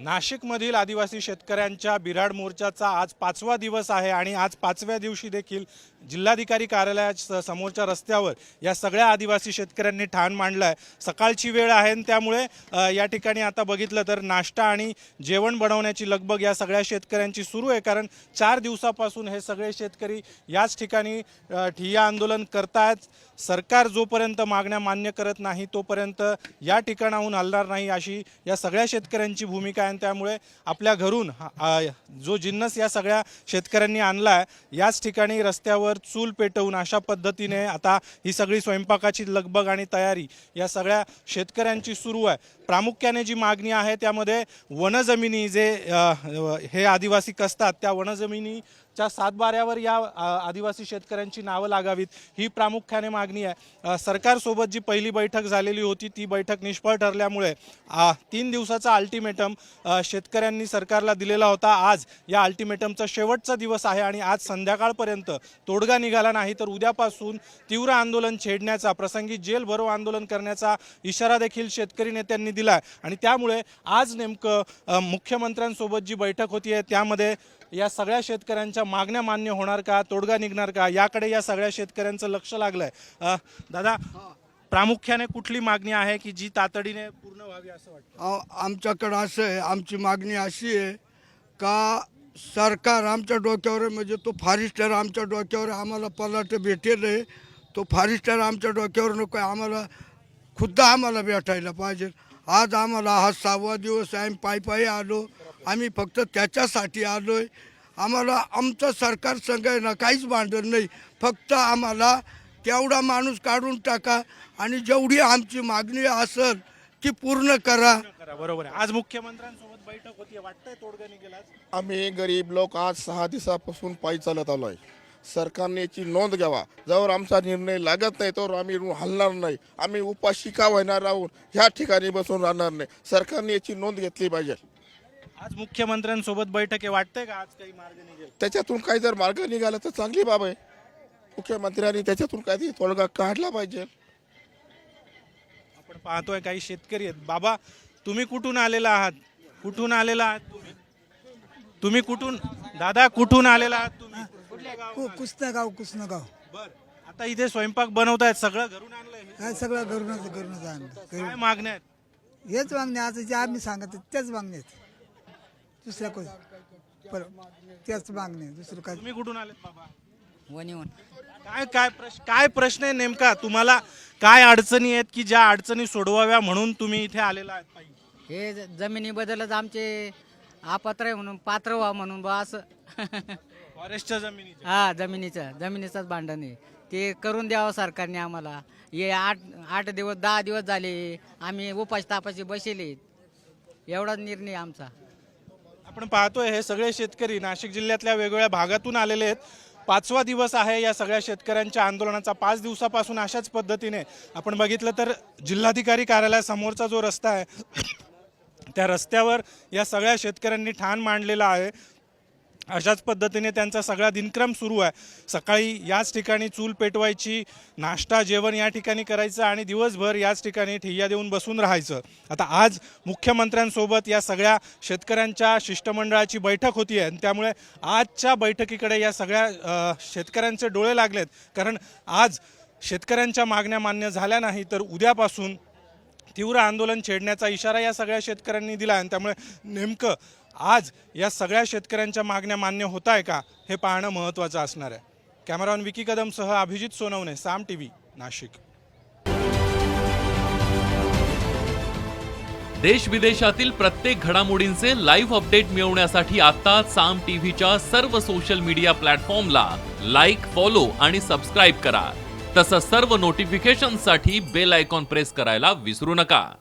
नाशिकमधील आदिवासी शेतकऱ्यांच्या बिराड मोर्चाचा आज पाचवा दिवस आहे आणि आज पाचव्या दिवशी देखील जिल्हाधिकारी कार्यालया समोरच्या रस्त्यावर या सगळ्या आदिवासी शेतकऱ्यांनी ठाण मांडलं आहे सकाळची वेळ आहे आणि त्यामुळे या ठिकाणी आता बघितलं तर नाश्ता आणि जेवण बनवण्याची लगबग या सगळ्या शेतकऱ्यांची सुरू आहे. कारण चार दिवसापासून हे सगळे शेतकरी याच ठिकाणी ठिय्या आंदोलन करतायत. सरकार जोपर्यंत मागण्या मान्य करत नाही तोपर्यंत या ठिकाणाहून हलणार नाही अशी या सगळ्या शेतकऱ्यांची भूमिका आहे. आणि त्यामुळे आपल्या घरून जो जिन्नस या सगळ्या शेतकऱ्यांनी आणला आहे याच ठिकाणी रस्त्यावर चूल पेटवून अशा पद्धतीने आता ही सगळी स्वयंपाकाची लगबग आणि तयारी या सगळ्या शेतकऱ्यांची सुरू आहे. प्रामुख्याने जी मागणी आहे त्यामध्ये वनजमिनी जे हे आदिवासी कसतात त्या च्या सातबाऱ्यावर या आदिवासी शेतकऱ्यांची नावं लागावीत ही प्रामुख्याने मागणी आहे. सरकारसोबत जी पहिली बैठक झालेली होती ती बैठक निष्फळ ठरल्यामुळे तीन दिवसाचा अल्टिमेटम शेतकऱ्यांनी सरकारला दिलेला होता. आज या अल्टिमेटमचा शेवटचा दिवस आहे आणि आज संध्याकाळपर्यंत तोडगा निघाला नाही तर उद्यापासून तीव्र आंदोलन छेडण्याचा प्रसंगी जेल भरो आंदोलन करण्याचा इशारा देखील शेतकरी नेत्यांनी दिला आणि त्यामुळे आज नेमकं मुख्यमंत्र्यांसोबत जी बैठक होती आहे त्यामध्ये या सगळ्या शेतकऱ्यांच्या मागण्या मान्य होणार का? तोडगा निघणार का? याकडे या सगळ्या शेतकऱ्यांचं लक्ष लागलं आहे दादा प्रामुख्याने कुठली मागणी आहे की जी तातडीने पूर्ण व्हावी असं वाटतं? आमच्याकडं असं आहे आमची मागणी अशी आहे का सरकार आमच्या डोक्यावर म्हणजे तो फॉरेस्टर आमच्या डोक्यावर आम्हाला पलाट भेटेल आहे. तो फॉरेस्टर आमच्या डोक्यावर नको आहे आम्हाला खुद्द आम्हाला भेटायला पाहिजे. आज आम्हाला हा सहावा दिवस आहे आम्ही पायी पायी आलो. आम्ही फक्त त्याच्यासाठी आलो आहे आम्हाला आमचं सरकार संघ काहीच भांडण नाही. फक्त आम्हाला तेवढा माणूस काढून टाका आणि जेवढी आमची मागणी असेल ती पूर्ण करा. बरोबर आहे. आज मुख्यमंत्र्यांसोबत बैठक होती वाटतंय तोडगा निघेल? आम्ही गरीब लोक आज सहा दिवसापासून पायी चालत आलो आहे सरकारने याची नोंद घ्यावा. जर आमचा निर्णय लागत नाही तर आम्ही हलणार नाही. आम्ही उपाशी का होणार राहून ह्या ठिकाणी बसून राहणार नाही. सरकारने याची नोंद घेतली पाहिजे. आज मुख्यमंत्र्यांसोबत बैठक आहे वाटतंय का आज काही मार्ग निघेल? त्याच्यातून काही जर मार्ग निघाला तर चांगली बाब आहे. मुख्यमंत्र्यांनी त्याच्यातून काही तोडगा काढला पाहिजे. आपण पाहतोय काही शेतकरी आहेत. बाबा तुम्ही कुठून आलेला आहात? कुठून आलेला आहात तुम्ही? तुम्ही कुठून? दादा कुठून आलेला आहात तुम्ही? कुठल्या गावाहून आले? कुसनगाव कुसनगाव. बर. आता इथे स्वयंपाक बनवतायत सगळं घरून आणलंय? हे. काय सगळं घरूनच घरूनच आणलं. काय मागण्या आहेत? हेच मागणे आता जे आम्ही सांगत त्याच मागणे आहेत. दुसऱ्या कोण? पर त्याच मागणे दुसरं काय? तुम्ही कुठून आलेत बाबा. काय काय प्रश्न काय प्रश्न आहे नेमका? तुम्हाला काय अडचणी आहेत की ज्या अडचणी सोडवाव्या म्हणून तुम्ही इथे आलेला आहात? हे ज- जमिनीबद्दलच आमचे अपात्र आहे म्हणून पात्र व्हा म्हणून बा असं. फॉरेस्टच्या जमिनीच्या हा जमिनीचं. जमिनीचंच भांडण आहे. ते करून द्यावं सरकारने आम्हाला. हे आठ आठ दिवस दहा दिवस झाले. आम्ही उपास तापाशी बसेले एवढाच निर्णय आमचा. आपण पाहतोय हे सगळे शेतकरी नाशिक जिल्ह्यातल्या वेगवेगळ्या भागातून आलेले आहेत. पाचवा दिवस आहे या सगळ्या शेतकऱ्यांच्या आंदोलनाचा. पाच दिवसापासून अशाच पद्धतीने आपण बघितलं तर जिल्हाधिकारी कार्यालयासमोरचा जो रस्ता आहे त्या रस्त्यावर या सगळ्या शेतकऱ्यांनी ठाण मांडलेला आहे. अशाच पद्धतीने त्यांचा सगळा दिनक्रम सुरू आहे. सकाळी याच ठिकाणी चूल पेटवायची नाश्ता जेवण या ठिकाणी करायचं आणि दिवसभर याच ठिकाणी ठिय्या देऊन बसून राहायचं. आता आज मुख्यमंत्र्यांसोबत या सगळ्या शेतकऱ्यांच्या शिष्टमंडळाची बैठक होती आहे आणि त्यामुळे आजच्या बैठकीकडे या सगळ्या शेतकऱ्यांचे डोळे लागलेत. कारण आज शेतकऱ्यांच्या मागण्या मान्य झाल्या नाही तर उद्यापासून तीव्र आंदोलन छेडण्याचा इशारा या सगळ्या शेतकऱ्यांनी दिला आणि त्यामुळे नेमकं आज या सगळ्या शेतकऱ्यांच्या मागण्या मान्य होत आहे का हे पाहणं महत्त्वाचं असणार आहे. कॅमेरामॅन विकी कदमसह अभिजित सोनवणे साम टी व्ही नाशिक. देश विदेशातील प्रत्येक घडामोडींचे लाईव्ह अपडेट मिळवण्यासाठी आता साम टीव्हीच्या सर्व सोशल मीडिया प्लॅटफॉर्मला लाईक फॉलो आणि सबस्क्राईब करा. तसंच सर्व नोटिफिकेशनसाठी बेल आयकॉन प्रेस करायला विसरू नका.